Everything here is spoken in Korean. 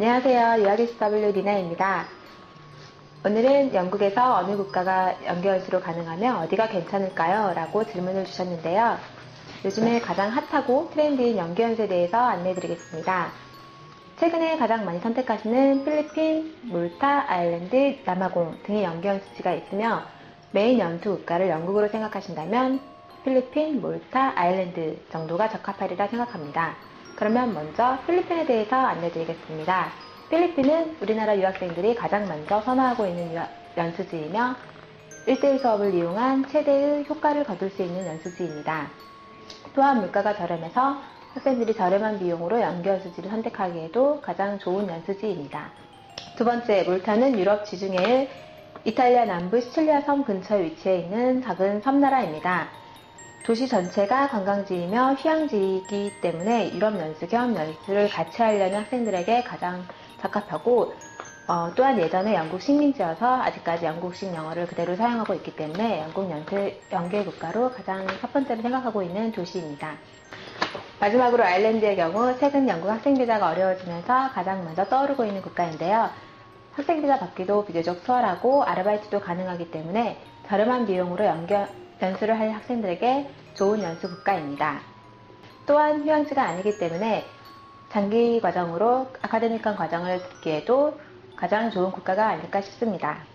안녕하세요. 유아기스W 리나입니다. 오늘은 영국에서 어느 국가가 연계연수로 가능하면 어디가 괜찮을까요? 라고 질문을 주셨는데요. 요즘에 가장 핫하고 트렌드인 연계연수에 대해서 안내해드리겠습니다. 최근에 가장 많이 선택하시는 필리핀, 몰타, 아일랜드, 남아공 등의 연계연수지가 있으며 메인 연수 국가를 영국으로 생각하신다면 필리핀, 몰타, 아일랜드 정도가 적합하리라 생각합니다. 그러면 먼저 필리핀에 대해서 안내드리겠습니다. 필리핀은 우리나라 유학생들이 가장 먼저 선호하고 있는 연수지이며 1대1 수업을 이용한 최대의 효과를 거둘 수 있는 연수지입니다. 또한 물가가 저렴해서 학생들이 저렴한 비용으로 연결수지를 선택하기에도 가장 좋은 연수지입니다. 두 번째, 몰타는 유럽 지중해의 이탈리아 남부 시칠리아 섬 근처에 위치해 있는 작은 섬나라입니다. 도시 전체가 관광지이며 휴양지이기 때문에 유럽 연수 겸 연수를 같이 하려는 학생들에게 가장 적합하고 어, 또한 예전에 영국 식민지여서 아직까지 영국식 영어를 그대로 사용하고 있기 때문에 영국 연수 연계 국가로 가장 첫 번째로 생각하고 있는 도시입니다. 마지막으로 아일랜드의 경우 최근 영국 학생 비자가 어려워지면서 가장 먼저 떠오르고 있는 국가인데요. 학생 비자 받기도 비교적 수월하고 아르바이트도 가능하기 때문에 저렴한 비용으로 연결, 연수를 할 학생들에게 좋은 연수 국가입니다. 또한 휴양지가 아니기 때문에 장기 과정으로 아카데믹한 과정을 듣기에도 가장 좋은 국가가 아닐까 싶습니다.